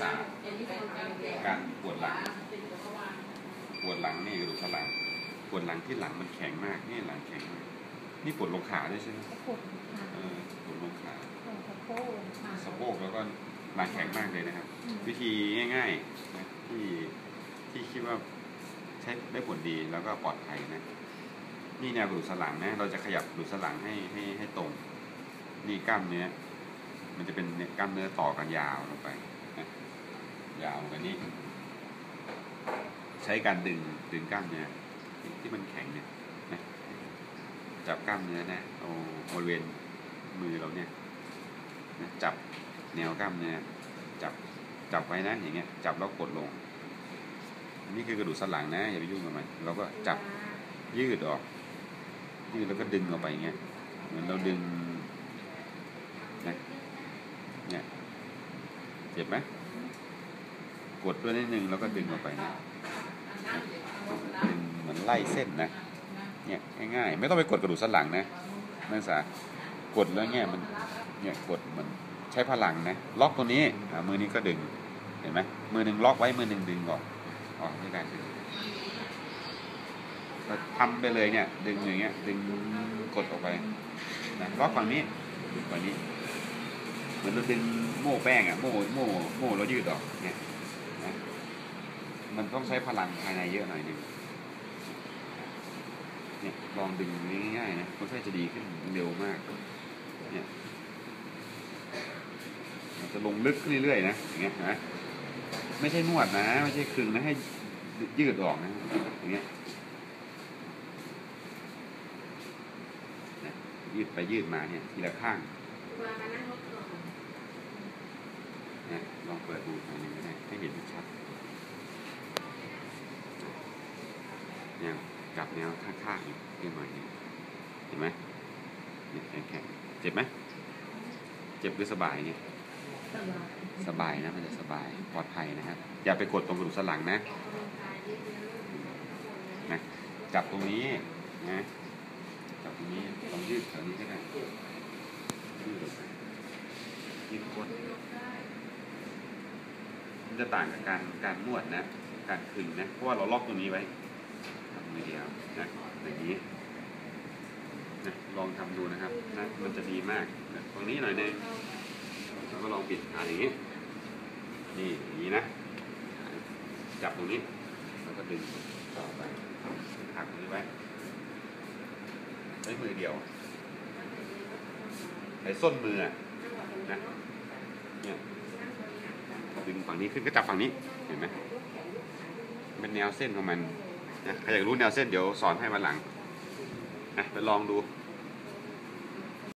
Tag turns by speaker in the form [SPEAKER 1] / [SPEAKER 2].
[SPEAKER 1] ษาการปวดหลัง ปวดหลังนี่กระดูกสันหลัง ปวดหลังที่หลังมันแข็งมากนี่หลังแข็งมากนี่ปวดลงขาด้วยใช่ไหม
[SPEAKER 2] สะโพกค่ะ
[SPEAKER 1] เออปวดลงขา
[SPEAKER 2] สะโพกค่ะ
[SPEAKER 1] สะโพกแล้วก็หลังแข็งมากเลยนะครับ วิธีง่ายๆนะที่ที่คิดว่าใช้ได้ผลดีแล้วก็ปลอดภัยนะนี่แนวกระดูกสันหลังนะเราจะขยับกระดูกสันหลังให้ให้ให้ตรง นี่กล้ามเนื้อมันจะเป็นเนี่ยกล้ามเนื้อต่อกันยาวลงไปนะ ยาวลงไปนี้ ใช้การดึงดึงกล้ามเนื้อที่ที่มันแข็งเนี่ยนะจับกล้ามเนื้อนะเอาบริเวณมือเราเนี่ยนะจับแนวกล้ามเนื้อจับจับไว้นะอย่างเงี้ยจับแล้วกดลงนนี้คือกระดูกสันหลังนะอย่าไปยุ่งกับมันเราก็จับยืดออก ยืดแล้วก็ดึงออกไปอย่างเงี้ยเหมือนเราดึงนะเนี่ยเจ็บไหม กดด้วยนิดนึงแล้วก็ดึงออกไปนะดึงเหมือนไล่เส้นนะ เนี่ยง่ายๆไม่ต้องไปกดกระดูกสันหลังนะนักศึกษากดแล้วเนี่ยมันเนี่ยกดเหมือนใช้พลังนะล็อกตัวนี้มือนี้ก็ดึงเห็นไหมมือหนึ่งล็อกไว้มือหนึ่งดึงออกออกด้วยการดึงก็ทำไปเลยเนี่ย ดึงอย่างเงี้ย ดึงกดออกไปนะล็อกฝั่งนี้ฝั่งนี้ เหมือนเราดึงโม่แป้งอะโม่โม่โม่เรายืดออกเนี่ย มันต้องใช้พลังภายในเยอะหน่อยหนึงเนี่ยลองดึงง่ายๆนะคนไข้จะดีขึ้นเร็วมาก เนี่ยมันจะลงลึกขึ้นเรื่อยๆนะอย่างเงี้ยนะไม่ใช่นวดนะ ไม่ใช่คึงนะให้ยืดออกนะอย่างเงี้ยนะยืดไปยืดมาเนี่ยทีละข้างนะลองเปิดดูหน่อยหนึงก็ได้ให้เห็นชัด แนวจับแนวข้างๆอีกเพียงหน่อยนึงเห็นไหมเนี่แข็งๆเจ็บไหมเจ็บหรือสบายเนี่ยสบายนะมันจะสบายปลอดภัยนะครับอย่าไปกดตรงกระดูกสันหลังนะนะจับตรงนี้นะจับตรงนี้ลองยืดแถวนี้ก็ได้ยืดกไปยืดก้นมันจะต่างกับการการนวดนะ การขึงนะเพราะว่าเราล็อกตรงนี้ไว้ มือเดียวนะอย่างนี้นะลองทำดูนะครับนะมันจะดีมากนะตรงนี้หน่อยนึงแล้วก็ลองปิดขาอย่างนี้ นี่อย่างนี้นะ จับตรงนี้ แล้วก็ดึงต่อไปหักตรงนี้ไว้ใช้มือเดียวใช้ส้นมือนะเนี่ยดึงฝั่งนี้ขึ้นก็จับฝั่งนี้ เห็นไหมเป็นแนวเส้นของมัน นะใครอยากรู้แนวเส้นเดี๋ยวสอนให้วันหลังนะไปลองดู